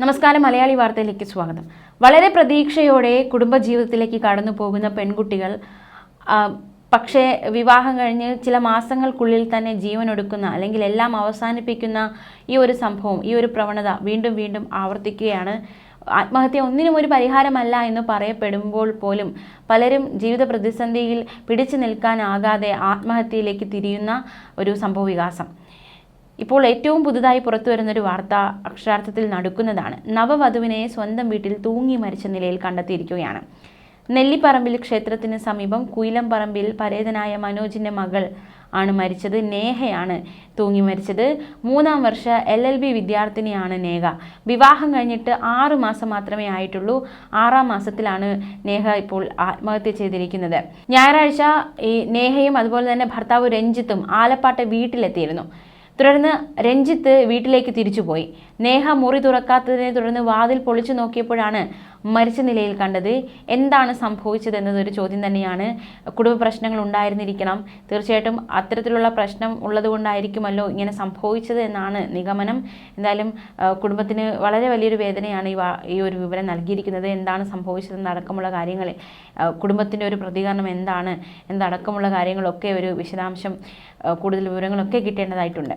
നമസ്കാരം മലയാളി വാർത്തയിലേക്ക് സ്വാഗതം. വളരെ പ്രതീക്ഷയോടെ കുടുംബജീവിതത്തിലേക്ക് കടന്നു പോകുന്ന പെൺകുട്ടികൾ പക്ഷേ വിവാഹം കഴിഞ്ഞ് ചില മാസങ്ങൾക്കുള്ളിൽ തന്നെ ജീവൻ ഒടുക്കുന്ന അല്ലെങ്കിൽ എല്ലാം അവസാനിപ്പിക്കുന്ന ഈ ഒരു സംഭവം ഈ ഒരു പ്രവണത വീണ്ടും വീണ്ടും ആവർത്തിക്കുകയാണ്. ആത്മഹത്യ ഒന്നിനും ഒരു പരിഹാരമല്ല എന്ന് പറയപ്പെടുമ്പോൾ പോലും പലരും ജീവിത പ്രതിസന്ധിയിൽ പിടിച്ചു നിൽക്കാനാകാതെ ആത്മഹത്യയിലേക്ക് തിരിയുന്ന ഒരു സംഭവ വികാസം ഇപ്പോൾ ഏറ്റവും പുതുതായി പുറത്തു വരുന്നൊരു വാർത്ത അക്ഷരാർത്ഥത്തിൽ നടക്കുന്നതാണ്. നവവധുവിനെ സ്വന്തം വീട്ടിൽ തൂങ്ങി മരിച്ച നിലയിൽ കണ്ടെത്തിയിരിക്കുകയാണ്. നെല്ലിപ്പറമ്പിൽ ക്ഷേത്രത്തിന് സമീപം കുയിലംപറമ്പിൽ പരേതനായ മനോജിന്റെ മകൾ ആണ് മരിച്ചത്. നേഹയാണ് തൂങ്ങി മരിച്ചത്. മൂന്നാം വർഷ എൽ എൽ ബി വിദ്യാർത്ഥിനിയാണ് നേഹ. വിവാഹം കഴിഞ്ഞിട്ട് ആറു മാസം മാത്രമേ ആയിട്ടുള്ളൂ. ആറാം മാസത്തിലാണ് നേഹ ഇപ്പോൾ ആത്മഹത്യ ചെയ്തിരിക്കുന്നത്. ഞായറാഴ്ച ഈ നേഹയും അതുപോലെ തന്നെ ഭർത്താവ് രഞ്ജിത്തും ആലപ്പാട്ടെ വീട്ടിലെത്തിയിരുന്നു. തുടർന്ന് രഞ്ജിത്ത് വീട്ടിലേക്ക് തിരിച്ചുപോയി. നേഹ മുറി തുറക്കാത്തതിനെ തുടർന്ന് വാതിൽ പൊളിച്ചു നോക്കിയപ്പോഴാണ് മരിച്ച നിലയിൽ കണ്ടത്. എന്താണ് സംഭവിച്ചത് എന്നതൊരു ചോദ്യം തന്നെയാണ്. കുടുംബ പ്രശ്നങ്ങൾ ഉണ്ടായിരുന്നിരിക്കണം. തീർച്ചയായിട്ടും അത്തരത്തിലുള്ള പ്രശ്നം ഉള്ളതുകൊണ്ടായിരിക്കുമല്ലോ ഇങ്ങനെ സംഭവിച്ചത് എന്നാണ് നിഗമനം. എന്തായാലും കുടുംബത്തിന് വളരെ വലിയൊരു വേദനയാണ് ഈ ഈ ഒരു വിവരം നൽകിയിരിക്കുന്നത്. എന്താണ് സംഭവിച്ചതെന്ന് അടക്കമുള്ള കാര്യങ്ങൾ കുടുംബത്തിന്റെ ഒരു പ്രതികരണം എന്താണ് എന്നടക്കമുള്ള കാര്യങ്ങളൊക്കെ ഒരു വിശദാംശം കൂടുതൽ വിവരങ്ങളൊക്കെ കിട്ടേണ്ടതായിട്ടുണ്ട്.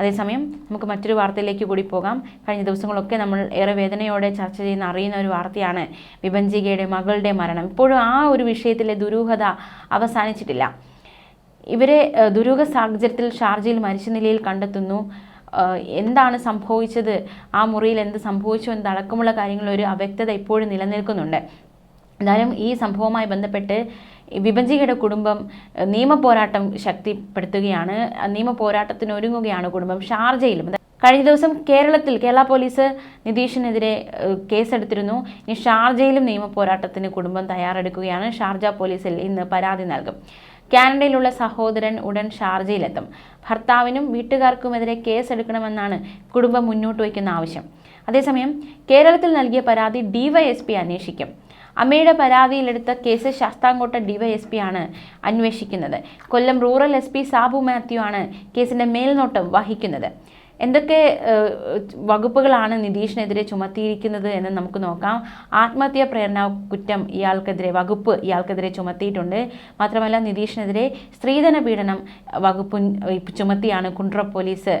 അതേസമയം നമുക്ക് മറ്റൊരു വാർത്തയിലേക്ക് കൂടി പോകാം. കഴിഞ്ഞ ദിവസങ്ങളൊക്കെ നമ്മൾ ഏറെ വേദനയോടെ ചർച്ച ചെയ്യുന്ന അറിയുന്ന ഒരു വാർത്തയാണ് വിഭഞ്ചികയുടെ മകളുടെ മരണം. ഇപ്പോഴും ആ ഒരു വിഷയത്തിലെ ദുരൂഹത അവസാനിച്ചിട്ടില്ല. ഇവരെ ദുരൂഹ സാഹചര്യത്തിൽ ഷാർജയിൽ മരിച്ച നിലയിൽ കണ്ടെത്തുന്നു. എന്താണ് സംഭവിച്ചത്? ആ മുറിയിൽ എന്ത് സംഭവിച്ചു? എന്നതടക്കമുള്ള കാര്യങ്ങൾ? ഒരു അവ്യക്തത ഇപ്പോഴും നിലനിൽക്കുന്നുണ്ട്. എന്തായാലും ഈ സംഭവവുമായി ബന്ധപ്പെട്ട് വിഭജികയുടെ കുടുംബം നിയമപോരാട്ടം നിയമ പോരാട്ടം ശക്തിപ്പെടുത്തുകയാണ് ആ നിയമ പോരാട്ടത്തിന് ഒരുങ്ങുകയാണ് കുടുംബം ഷാർജയിലും. കഴിഞ്ഞ ദിവസം കേരളത്തിൽ കേരള പോലീസ് നിതീഷിനെതിരെ കേസെടുത്തിരുന്നു. ഇനി ഷാർജയിലും നിയമപോരാട്ടത്തിന് കുടുംബം തയ്യാറെടുക്കുകയാണ്. ഷാർജ പോലീസിൽ ഇന്ന് പരാതി നൽകും. കാനഡയിലുള്ള സഹോദരൻ ഉടൻ ഷാർജയിലെത്തും. ഭർത്താവിനും വീട്ടുകാർക്കുമെതിരെ കേസെടുക്കണമെന്നാണ് കുടുംബം മുന്നോട്ട് വയ്ക്കുന്ന ആവശ്യം. അതേസമയം കേരളത്തിൽ നൽകിയ പരാതി ഡിവൈഎസ്പി അന്വേഷിക്കും. അമ്മയുടെ പരാതിയിലെടുത്ത കേസ് ശാസ്താംകോട്ട ഡിവൈഎസ്പി ആണ് അന്വേഷിക്കുന്നത്. Kollam rural S P Sabu Mathew ആണ് കേസിന്റെ മേൽനോട്ടം വഹിക്കുന്നത്. എന്തൊക്കെ വകുപ്പുകളാണ് നിതീഷിനെതിരെ ചുമത്തിയിരിക്കുന്നത് എന്ന് നമുക്ക് നോക്കാം. ആത്മഹത്യാ പ്രേരണ കുറ്റം ഇയാൾക്കെതിരെ വകുപ്പ് ഇയാൾക്കെതിരെ ചുമത്തിയിട്ടുണ്ട്. മാത്രമല്ല നിതീഷിനെതിരെ സ്ത്രീധന പീഡനം വകുപ്പ് ചുമത്തിയാണ് കുണ്ട്ര പോലീസ്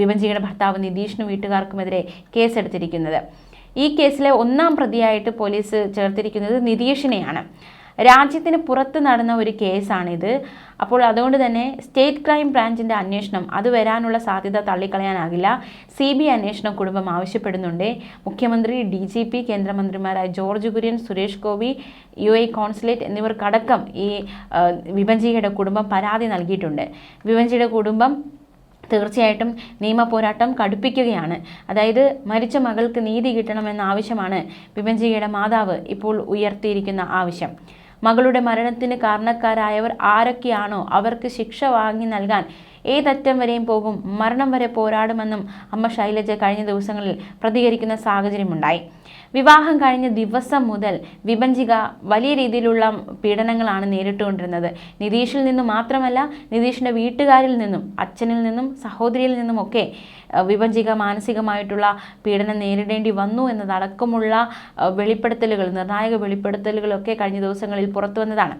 വിഭജിയുടെ ഭർത്താവ് നിതീഷിനും വീട്ടുകാർക്കുമെതിരെ കേസെടുത്തിരിക്കുന്നത്. ഈ കേസിലെ ഒന്നാം പ്രതിയായിട്ട് പോലീസ് ചേർത്തിരിക്കുന്നത് നിതീഷിനെയാണ്. രാജ്യത്തിന് പുറത്ത് നടന്ന ഒരു കേസാണിത്. അപ്പോൾ അതുകൊണ്ട് തന്നെ സ്റ്റേറ്റ് ക്രൈം ബ്രാഞ്ചിന്റെ അന്വേഷണം അത് വരാനുള്ള സാധ്യത തള്ളിക്കളയാനാകില്ല. സി ബി അന്വേഷണം കുടുംബം ആവശ്യപ്പെടുന്നുണ്ട്. മുഖ്യമന്ത്രി ഡി ജി പി കേന്ദ്രമന്ത്രിമാരായ George Kurian Suresh Gopi U A consulate എന്നിവർക്കടക്കം ഈ വിഭജിയുടെ കുടുംബം പരാതി നൽകിയിട്ടുണ്ട്. വിഭജിയുടെ കുടുംബം തീർച്ചയായിട്ടും നിയമ പോരാട്ടം കടുപ്പിക്കുകയാണ്. അതായത് മരിച്ച മകൾക്ക് നീതി കിട്ടണമെന്ന ആവശ്യമാണ് വിഭജികയുടെ മാതാവ് ഇപ്പോൾ ഉയർത്തിയിരിക്കുന്ന ആവശ്യം. മകളുടെ മരണത്തിന് കാരണക്കാരായവർ ആരൊക്കെയാണോ അവർക്ക് ശിക്ഷ വാങ്ങി നൽകാൻ ഏതറ്റം വരെയും പോകും മരണം വരെ പോരാടുമെന്നും അമ്മ ശൈലജ കഴിഞ്ഞ ദിവസങ്ങളിൽ പ്രതികരിക്കുന്ന സാഹചര്യമുണ്ടായി. വിവാഹം കഴിഞ്ഞ ദിവസം മുതൽ വിഭജിക വലിയ രീതിയിലുള്ള പീഡനങ്ങളാണ് നേരിട്ടുകൊണ്ടിരുന്നത്. നിതീഷിൽ നിന്നും മാത്രമല്ല നിതീഷിന്റെ വീട്ടുകാരിൽ നിന്നും അച്ഛനിൽ നിന്നും സഹോദരിയിൽ നിന്നും ഒക്കെ വിഭജിക മാനസികമായിട്ടുള്ള പീഡനം നേരിടേണ്ടി വന്നു എന്നതടക്കമുള്ള വെളിപ്പെടുത്തലുകൾ നിർണായക വെളിപ്പെടുത്തലുകളൊക്കെ കഴിഞ്ഞ ദിവസങ്ങളിൽ പുറത്തു വന്നതാണ്.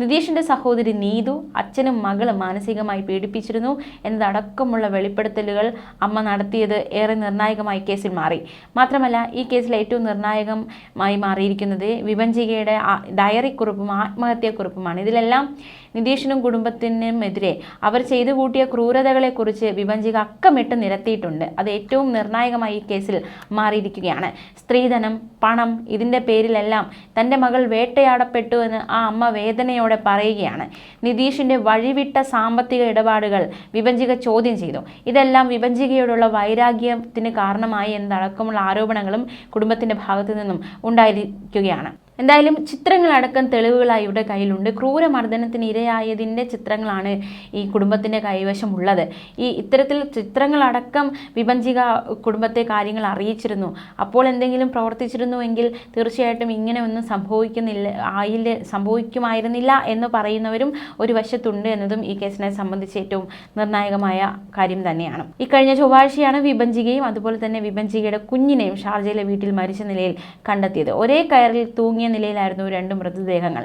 നിതീഷിന്റെ സഹോദരി നീതു അച്ഛനും മകളും മാനസികമായി പീഡിപ്പിച്ചിരുന്നു എന്നതടക്കമുള്ള വെളിപ്പെടുത്തലുകൾ അമ്മ നടത്തിയത് ഏറെ നിർണായകമായി കേസിൽ മാറി. മാത്രമല്ല ഈ കേസിൽ ഏറ്റവും നിർണായകമായി മാറിയിരിക്കുന്നത് വിഭഞ്ചികയുടെ ആ- ഡയറി കുറിപ്പും ആത്മഹത്യാക്കുറിപ്പുമാണ്. ഇതിലെല്ലാം നിതീഷിനും കുടുംബത്തിനും എതിരെ അവർ ചെയ്തു കൂട്ടിയ ക്രൂരതകളെക്കുറിച്ച് വിഭഞ്ചിക അക്കമിട്ട് നിരത്തിയിട്ടുണ്ട്. അത് ഏറ്റവും നിർണായകമായി ഈ കേസിൽ മാറിയിരിക്കുകയാണ്. സ്ത്രീധനം പണം ഇതിന്റെ പേരിലെല്ലാം തന്റെ മകൾ വേട്ടയാടപ്പെട്ടു എന്ന് ആ അമ്മ വേദനയോടെ പറയുകയാണ്. നിതീഷിന്റെ വഴിവിട്ട സാമ്പത്തിക ഇടപാടുകൾ വിഭഞ്ചിക ചോദ്യം ചെയ്തു. ഇതെല്ലാം വിഭഞ്ചികയോടുള്ള വൈരാഗ്യത്തിന് കാരണമായി എന്നതടക്കമുള്ള ആരോപണങ്ങളും കുടുംബത്തിന്റെ ഭാഗത്തു നിന്നും ഉണ്ടായിരിക്കുകയാണ്. എന്തായാലും ചിത്രങ്ങളടക്കം തെളിവുകളായി ഇവിടെ കയ്യിലുണ്ട്. ക്രൂരമർദ്ദനത്തിന് ഇരയായതിന്റെ ചിത്രങ്ങളാണ് ഈ കുടുംബത്തിന്റെ കൈവശമുള്ളത്. ഈ ഇത്തരത്തിൽ ചിത്രങ്ങളടക്കം വിഭജിക കുടുംബത്തെ കാര്യങ്ങൾ അറിയിച്ചിരുന്നു. അപ്പോൾ എന്തെങ്കിലും പ്രവർത്തിച്ചിരുന്നുവെങ്കിൽ തീർച്ചയായിട്ടും ഇങ്ങനെ ഒന്നും സംഭവിക്കുന്നില്ല ആയില്ല സംഭവിക്കുമായിരുന്നില്ല എന്ന് പറയുന്നവരും ഒരു വശത്തുണ്ട് എന്നതും ഈ കേസിനെ സംബന്ധിച്ച് ഏറ്റവും നിർണായകമായ കാര്യം തന്നെയാണ്. ഇക്കഴിഞ്ഞ കഴിഞ്ഞ ചൊവ്വാഴ്ചയാണ് വിഭജികയും അതുപോലെ തന്നെ വിഭജികയുടെ കുഞ്ഞിനെയും ഷാർജയിലെ വീട്ടിൽ മരിച്ച നിലയിൽ കണ്ടെത്തിയത്. ഒരേ കയറിൽ തൂങ്ങിയ നിലയിലായിരുന്നു രണ്ട് മൃതദേഹങ്ങൾ.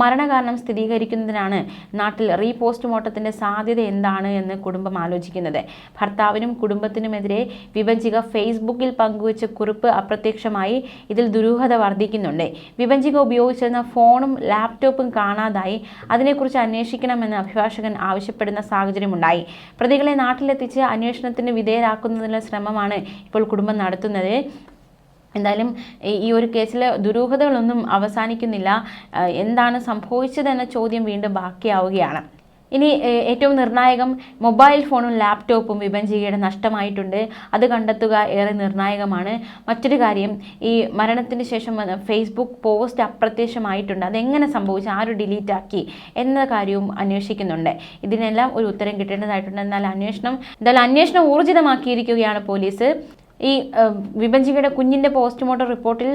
മരണകാരണം സ്ഥിരീകരിക്കുന്നതിനാണ് നാട്ടിൽ റീ പോസ്റ്റ്മോർട്ടത്തിന്റെ സാധ്യത എന്താണ് എന്ന് കുടുംബം ആലോചിക്കുന്നത്. ഭർത്താവിനും കുടുംബത്തിനുമെതിരെ വിഭജിക ഫേസ്ബുക്കിൽ പങ്കുവച്ച കുറിപ്പ് അപ്രത്യക്ഷമായി ഇതിൽ ദുരൂഹത വർദ്ധിക്കുന്നുണ്ട്. വിഭജിക ഉപയോഗിച്ചിരുന്ന ഫോണും ലാപ്ടോപ്പും കാണാതായി അതിനെക്കുറിച്ച് അന്വേഷിക്കണമെന്ന് അഭിഭാഷകൻ ആവശ്യപ്പെടുന്ന സാഹചര്യമുണ്ടായി. പ്രതികളെ നാട്ടിലെത്തിച്ച് അന്വേഷണത്തിന് വിധേയരാക്കുന്നതിനുള്ള ശ്രമമാണ് ഇപ്പോൾ കുടുംബം നടത്തുന്നത്. എന്തായാലും ഈ- ഒരു കേസിൽ ദുരൂഹതകളൊന്നും അവസാനിക്കുന്നില്ല. എന്താണ് സംഭവിച്ചതെന്ന ചോദ്യം വീണ്ടും ബാക്കിയാവുകയാണ്. ഇനി ഏറ്റവും നിർണായകം മൊബൈൽ ഫോണും ലാപ്ടോപ്പും വിഭജികയുടെ നഷ്ടമായിട്ടുണ്ട്. അത് കണ്ടെത്തുക ഏറെ നിർണായകമാണ്. മറ്റൊരു കാര്യം ഈ മരണത്തിന് ശേഷം ഫേസ്ബുക്ക് പോസ്റ്റ് അപ്രത്യക്ഷമായിട്ടുണ്ട്. അതെങ്ങനെ സംഭവിച്ചു? ആര് ഡിലീറ്റ് ആക്കി എന്ന കാര്യവും അന്വേഷിക്കുന്നുണ്ട്. ഇതിനെല്ലാം ഒരു ഉത്തരം കിട്ടേണ്ടതായിട്ടുണ്ട്. എന്നാൽ അന്വേഷണം എന്തായാലും അന്വേഷണം ഊർജിതമാക്കിയിരിക്കുകയാണ് പോലീസ്. ഈ വിഭജികയുടെ കുഞ്ഞിന്റെ പോസ്റ്റ്മോർട്ടം റിപ്പോർട്ടിൽ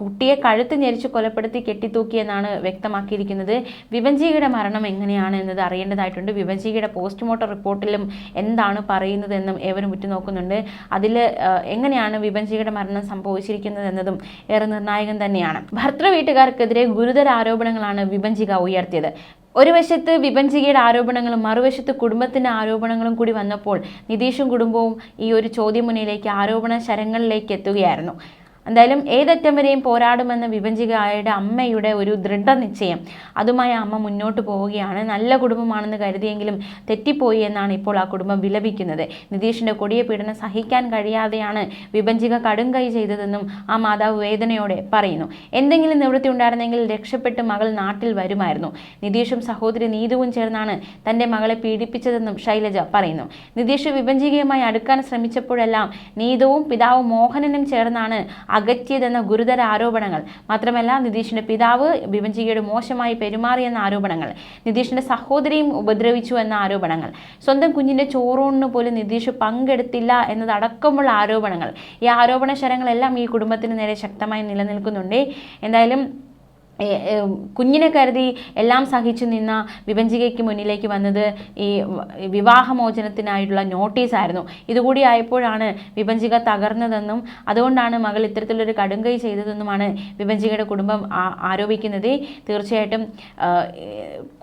കുട്ടിയെ കഴുത്ത് ഞെരിച്ച് കൊലപ്പെടുത്തി കെട്ടിത്തൂക്കിയെന്നാണ് വ്യക്തമാക്കിയിരിക്കുന്നത്. വിഭജികയുടെ മരണം എങ്ങനെയാണ് എന്നത് അറിയേണ്ടതായിട്ടുണ്ട്. വിഭജികയുടെ പോസ്റ്റ്മോർട്ടം റിപ്പോർട്ടിലും എന്താണ് പറയുന്നതെന്നും ഏവരും ഉറ്റുനോക്കുന്നുണ്ട്. അതിൽ എങ്ങനെയാണ് വിഭജികയുടെ മരണം സംഭവിച്ചിരിക്കുന്നത് എന്നതും ഏറെ നിർണായകം തന്നെയാണ്. ഭർത്തൃ വീട്ടുകാർക്കെതിരെ ഗുരുതര ആരോപണങ്ങളാണ് വിഭജിക ഉയർത്തിയത്. ഒരു വശത്ത് വിപഞ്ചികയുടെ ആരോപണങ്ങളും മറുവശത്ത് കുടുംബത്തിന്റെ ആരോപണങ്ങളും കൂടി വന്നപ്പോൾ നിതീഷും കുടുംബവും ഈ ഒരു ചോദ്യമുനയിലേക്ക് ആരോപണ ശരങ്ങളിലേക്ക് എത്തുകയായിരുന്നു. എന്തായാലും ഏതറ്റം വരെയും പോരാടുമെന്ന വിഭജികയുടെ അമ്മയുടെ ഒരു ദൃഢനിശ്ചയം. അതുമായി അമ്മ മുന്നോട്ട് പോവുകയാണ്. നല്ല കുടുംബമാണെന്ന് കരുതിയെങ്കിലും തെറ്റിപ്പോയി എന്നാണ് ഇപ്പോൾ ആ കുടുംബം വിലപിക്കുന്നത്. നിതീഷിന്റെ കൊടിയ പീഡനം സഹിക്കാൻ കഴിയാതെയാണ് വിഭജിക കടും കൈ ചെയ്തതെന്നും ആ മാതാവ് വേദനയോടെ പറയുന്നു. എന്തെങ്കിലും നിവൃത്തി ഉണ്ടായിരുന്നെങ്കിൽ രക്ഷപ്പെട്ട് മകൾ നാട്ടിൽ വരുമായിരുന്നു. നിതീഷും സഹോദരി നീതുവും ചേർന്നാണ് തന്റെ മകളെ പീഡിപ്പിച്ചതെന്നും ശൈലജ പറയുന്നു. നിതീഷ് വിഭജികയുമായി അടുക്കാൻ ശ്രമിച്ചപ്പോഴെല്ലാം നീതുവും പിതാവും മോഹനനും ചേർന്നാണ് അകറ്റിയതെന്ന ഗുരുതര ആരോപണങ്ങൾ. മാത്രമല്ല നിതീഷിന്റെ പിതാവ് വിഭജികയുടെ മോശമായി പെരുമാറിയെന്ന ആരോപണങ്ങൾ. നിതീഷിന്റെ സഹോദരിയും ഉപദ്രവിച്ചു എന്ന ആരോപണങ്ങൾ. സ്വന്തം കുഞ്ഞിന്റെ ചോറൂണിന് പോലും നിതീഷ് പങ്കെടുത്തില്ല എന്നതടക്കമുള്ള ആരോപണങ്ങൾ. ഈ ആരോപണ ശരങ്ങളെല്ലാം ഈ കുടുംബത്തിന് നേരെ ശക്തമായി നിലനിൽക്കുന്നുണ്ട്. എന്തായാലും കുഞ്ഞിനെ കരുതി എല്ലാം സഹിച്ചു നിന്ന വിഭജികയ്ക്ക് മുന്നിലേക്ക് വന്നത് ഈ വിവാഹമോചനത്തിനായിട്ടുള്ള നോട്ടീസായിരുന്നു ഇതുകൂടി ആയപ്പോഴാണ് വിഭജിക തകർന്നതെന്നും അതുകൊണ്ടാണ് മകൾ ഇത്തരത്തിലൊരു കടുങ്കൈ ചെയ്തതെന്നുമാണ് വിഭജികയുടെ കുടുംബം ആരോപിക്കുന്നത്. തീർച്ചയായിട്ടും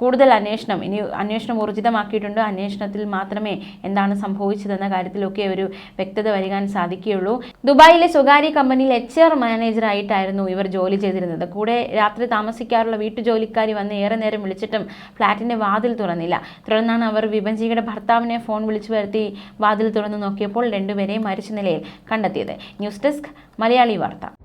കൂടുതൽ അന്വേഷണം ഇനി അന്വേഷണം ഊർജിതമാക്കിയിട്ടുണ്ട്. അന്വേഷണത്തിൽ മാത്രമേ എന്താണ് സംഭവിച്ചതെന്ന കാര്യത്തിലൊക്കെ ഒരു വ്യക്തത വരികാൻ സാധിക്കുകയുള്ളൂ. ദുബായിലെ സ്വകാര്യ കമ്പനിയിൽ എച്ച് ആർ മാനേജറായിട്ടായിരുന്നു ഇവർ ജോലി ചെയ്തിരുന്നത്. കൂടെ രാത്രി താമസിക്കാറുള്ള വീട്ടുജോലിക്കാരി വന്ന് ഏറെ നേരം വിളിച്ചിട്ടും ഫ്ളാറ്റിന്റെ വാതിൽ തുറന്നില്ല. തുടർന്നാണ് അവർ വിഭജികയുടെ ഭർത്താവിനെ ഫോൺ വിളിച്ചു വരുത്തി വാതിൽ തുറന്നു നോക്കിയപ്പോൾ രണ്ടുപേരെയും മരിച്ച നിലയിൽ കണ്ടെത്തിയത്. ന്യൂസ് ഡെസ്ക് മലയാളി വാർത്ത.